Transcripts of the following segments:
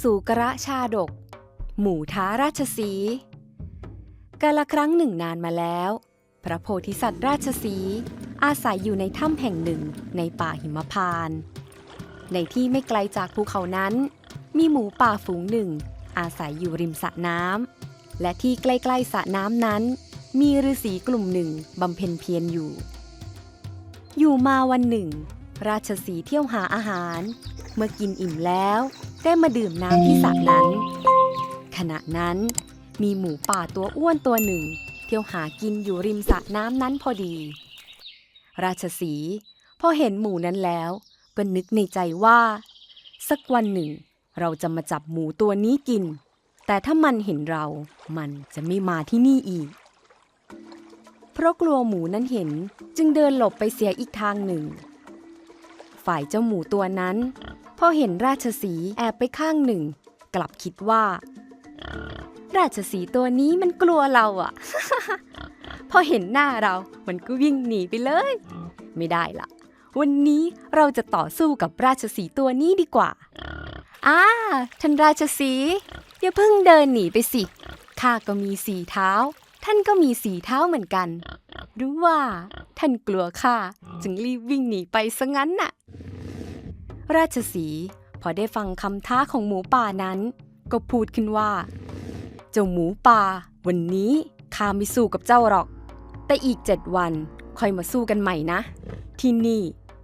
สู่กระชาดก หมู่ท้าราชสี กาละครั้งหนึ่งนานมาแล้ว พระโพธิสัตว์ราชสี อาศัยอยู่ในถ้ำแห่งหนึ่งในป่าหิมพานต์ในที่ไม่ไกลจากภูเขานั้น มีหมูป่าฝูงหนึ่ง อาศัยอยู่ริมสระน้ำและที่ใกล้ๆสระน้ำนั้น มีฤาษีกลุ่มหนึ่งบำเพ็ญเพียรอยู่ อยู่มาวันหนึ่ง ราชสีเที่ยวหาอาหาร เมื่อกินอิ่มแล้ว ได้มาดื่มน้ำที่สระนั้น ขณะนั้น มีหมูป่าตัวอ้วนตัวหนึ่ง เที่ยวหากินอยู่ริมสระน้ำนั้นพอดี ราชสีพอเห็นหมูนั้นแล้ว ก็นึกในใจว่า สักวันหนึ่ง เราจะมาจับหมูตัวนี้กิน แต่ถ้ามันเห็นเรา มันจะไม่มาที่นี่อีกเพราะกลัวหมูนั้นเห็นจึงเดินหลบไปเสียอีกทางหนึ่ง ฝ่ายเจ้าหมูตัวนั้น พอเห็นราชสีแอบไปข้างหนึ่ง กลับคิดว่า ราชสีตัวนี้มันกลัวเราอะพอเห็นหน้าเรา มันก็วิ่งหนีไปเลย ไม่ได้ละวันนี้เราจะต่อสู้กับราชสีตัวนี้ดีกว่าอ้าท่านราชสีอย่าเพิ่งเดินหนีไปสิข้าก็มีสีเท้า ท่านก็มีสีเท้าเหมือนกันรือว่า ท่านกลัวข้าจึงรีบวิ่งหนีไปซะงั้นน่ะ ราชสีพอได้ฟังคำท้าของหมูป่านั้น ก็พูดขึ้นว่า เจ้าหมูป่า วันนี้ข้าไม่สู้กับเจ้าหรอก แต่อีกเจ็ดวันค่อยมาสู้กันใหม่นะ ที่นี่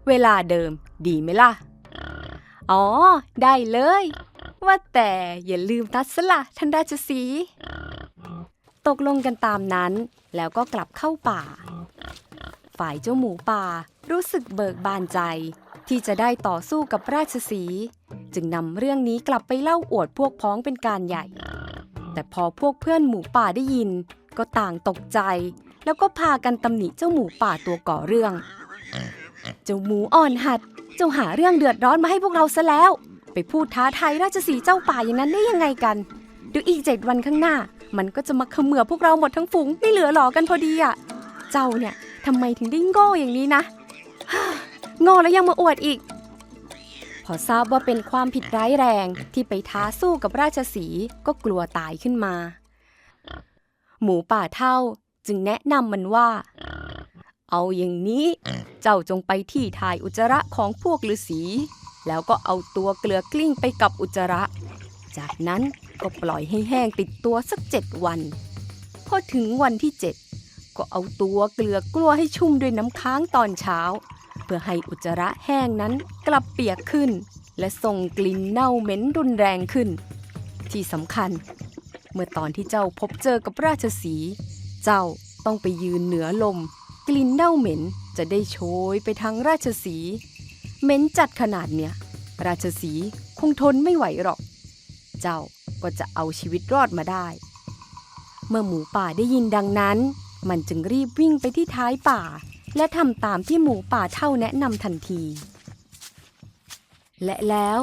เวลาเดิมดีไหมล่ะ อ๋อ ได้เลย ว่าแต่อย่าลืมนัดสละท่านราชสี ตกลงกันตามนั้น แล้วก็กลับเข้าป่า ฝ่ายเจ้าหมูป่ารู้สึกเบิกบานใจ ที่จะได้ต่อสู้กับราชสี จึงนำเรื่องนี้กลับไปเล่าอวดพวกพ้องเป็นการใหญ่ แต่พอพวกเพื่อนหมูป่าได้ยิน ก็ต่างตกใจ แล้วก็พากันตำหนิเจ้าหมูป่าตัวก่อเรื่อง เจ้าหมูอ่อนหัด เจ้าหาเรื่องเดือดร้อนมาให้พวกเราซะแล้ว ไปพูดท้าทายราชสีเจ้าป่าอย่างนั้นได้ยังไงกันเดี๋ยวอีกเจ็ดวันข้างหน้า มันก็จะมาเขมือพวกเราหมดทั้งฝูงไม่เหลือหลอกันพอดีอะ เจ้าเนี่ยทำไมถึงได้โง่อย่างนี้นะ โง่แล้วยังมาอวดอีก พอทราบว่าเป็นความผิดร้ายแรงที่ไปท้าสู้กับราชสีก็กลัวตายขึ้นมา หมูป่าเท่าจึงแนะนำมันว่า เอาอย่างนี้ เจ้าจงไปที่ถ่ายอุจจาระของพวกฤาษี แล้วก็เอาตัวเกลือกลิ้งไปกับอุจจาระ จากนั้นก็ปล่อยให้แห้งติดตัวสักเจ็ดวันพอถึงวันที่เจ็ดก็เอาตัวเกลือกลัวให้ชุ่มด้วยน้ำค้างตอนเช้า พื่อให้อุจจาระแห้งนั้นกลับเปียกขึ้น และส่งกลิ่นเน่าเหม็นรุนแรงขึ้น ที่สำคัญ เมื่อตอนที่เจ้าพบเจอกับราชสี เจ้าต้องไปยืนเหนือลม กลิ่นเน่าเหม็นจะได้โชยไปทางราชสี เหม็นจัดขนาดเนี้ยราชสีคงทนไม่ไหวหรอก เจ้าก็จะเอาชีวิตรอดมาได้ เมื่อหมูป่าได้ยินดังนั้น มันจึงรีบวิ่งไปที่ท้ายป่า และทำตามที่หมูป่าเท่าแนะนำทันที และแล้ว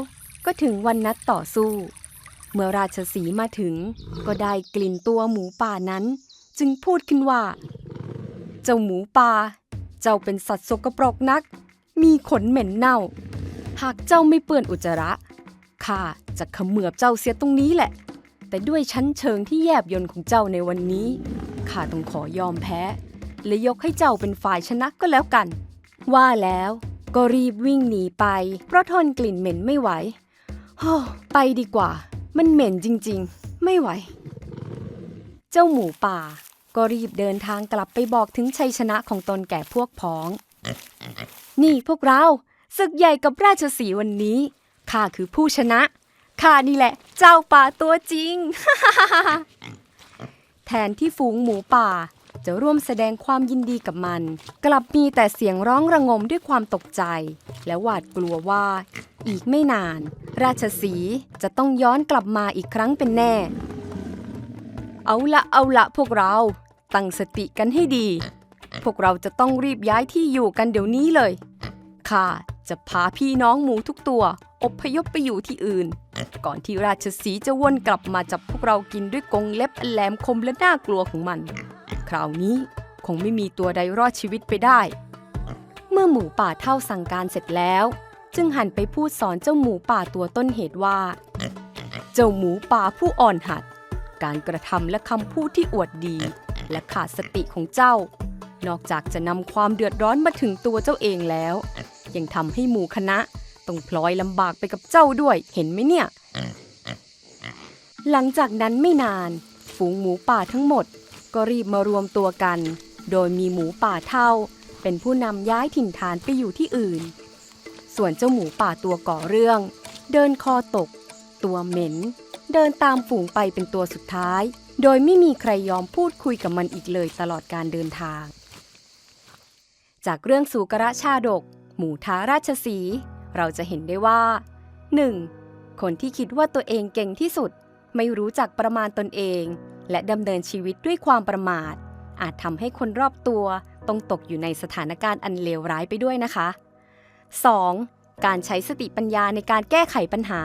ก็ถึงวันนัดต่อสู้ เมื่อราชสีมาถึง ก็ได้กลิ่นตัวหมูป่านั้น จึงพูดขึ้นว่า เจ้าหมูป่า เจ้าเป็นสัตว์สกปรกนัก มีขนเหม็นเน่า หากเจ้าไม่เปื้อนอุจจาระข้าจะเขมือบเจ้าเสียตรงนี้แหละ แต่ด้วยชั้นเชิงที่แยบยนต์ของเจ้าในวันนี้ข้าต้องขอยอมแพ้ และยกให้เจ้าเป็นฝ่ายชนะก็แล้วกัน ว่าแล้วก็รีบวิ่งหนีไป เพราะทนกลิ่นเหม็นไม่ไหวโอ้ไปดีกว่า มันเหม็นจริงๆ ไม่ไหว เจ้าหมูป่า ก็รีบเดินทางกลับไปบอกถึงชัยชนะของตนแก่พวกพ้อง นี่พวกเราศึกใหญ่กับราชสีวันนี้ข้าคือผู้ชนะข้านี่แหละ เจ้าป่าตัวจริง แทนที่ฝูงหมูป่า จะร่วมแสดงความยินดีกับมัน กลับมีแต่เสียงร้องระงมด้วยความตกใจ และหวาดกลัวว่า อีกไม่นาน ราชสีจะต้องย้อนกลับมาอีกครั้งเป็นแน่ เอาละเอาละพวกเรา ตั้งสติกันให้ดี พวกเราจะต้องรีบย้ายที่อยู่กันเดี๋ยวนี้เลยข้าจะพาพี่น้องหมูทุกตัว อบพยพไปอยู่ที่อื่น ก่อนที่ราชสีจะวนกลับมาจับพวกเรากินด้วยกรงเล็บแหลมคมและน่ากลัวของมัน คราวนี้คงไม่มีตัวใดรอดชีวิตไปได้ เมื่อหมูป่าเท่าสั่งการเสร็จแล้ว จึงหันไปพูดสอนเจ้าหมูป่าตัวต้นเหตุว่า เจ้าหมูป่าผู้อ่อนหัด การกระทำและคำพูดที่อวดดี และขาดสติของเจ้า นอกจากจะนำความเดือดร้อนมาถึงตัวเจ้าเองแล้ว ยังทำให้หมู่คณะต้องพลอยลำบากไปกับเจ้าด้วยเห็นไหมเนี่ย หลังจากนั้นไม่นาน ฝูงหมูป่าทั้งหมด ก็รีบมารวมตัวกัน โดยมีหมูป่าเท่า เป็นผู้นำย้ายถิ่นฐานไปอยู่ที่อื่น ส่วนเจ้าหมูป่าตัวก่อเรื่อง เดินคอตก ตัวเหม็น เดินตามฝูงไปเป็นตัวสุดท้าย โดยไม่มีใครยอมพูดคุยกับมันอีกเลยตลอดการเดินทาง จากเรื่องสูกระชาดก หมูท้าราชสี เราจะเห็นได้ว่า 1. คนที่คิดว่าตัวเองเก่งที่สุด ไม่รู้จักประมาณตนเอง และดำเนินชีวิตด้วยความประมาท อาจทำให้คนรอบตัวต้องตกอยู่ในสถานการณ์อันเลวร้ายไปด้วยนะคะ 2. การใช้สติปัญญาในการแก้ไขปัญหา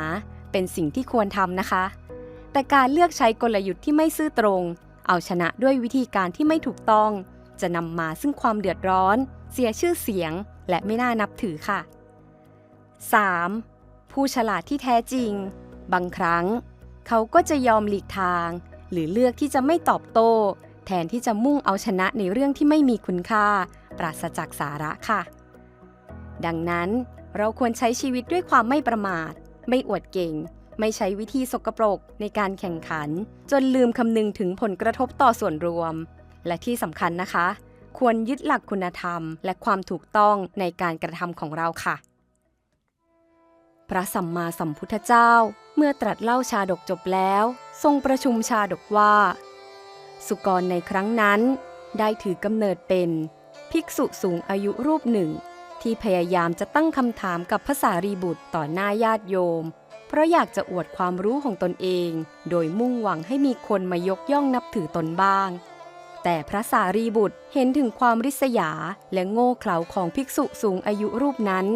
เป็นสิ่งที่ควรทำนะคะ แต่การเลือกใช้กลยุทธ์ที่ไม่ซื่อตรง เอาชนะด้วยวิธีการที่ไม่ถูกต้อง จะนำมาซึ่งความเดือดร้อน เสียชื่อเสียง และไม่น่านับถือค่ะ 3. ผู้ฉลาดที่แท้จริง บางครั้ง เขาก็จะยอมหลีกทาง หรือเลือกที่จะไม่ตอบโต้ แทนที่จะมุ่งเอาชนะในเรื่องที่ไม่มีคุณค่า ปราศจากสาระค่ะ ดังนั้นเราควรใช้ชีวิตด้วยความไม่ประมาท ไม่อวดเก่ง ไม่ใช้วิธีสกปรกในการแข่งขัน จนลืมคำนึงถึงผลกระทบต่อส่วนรวม และที่สำคัญนะคะ ควรยึดหลักคุณธรรม และความถูกต้องในการกระทำของเราค่ะ พระสัมมาสัมพุทธเจ้าเมื่อตรัสเล่าชาดกจบแล้ว ทรงประชุมชาดกว่า สุกรในครั้งนั้นได้ถือกำเนิดเป็นภิกษุสูงอายุรูปหนึ่ง ที่พยายามจะตั้งคำถามกับพระสารีบุตรต่อหน้าญาติโยม เพราะอยากจะอวดความรู้ของตนเอง โดยมุ่งหวังให้มีคนมายกย่องนับถือตนบ้าง แต่พระสารีบุตรเห็นถึงความริษยาและโง่เขลาของภิกษุสูงอายุรูปนั้น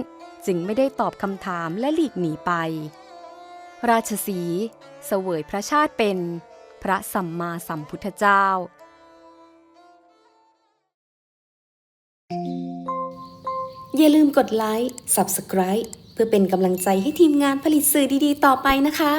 จึงไม่ได้ตอบคำถามและหลีกหนีไป ราชสี เสวยพระชาติเป็นพระสัมมาสัมพุทธเจ้า อย่าลืมกดไลค์ Subscribe เพื่อเป็นกำลังใจให้ทีมงานผลิตสื่อดีๆ ต่อไปนะคะ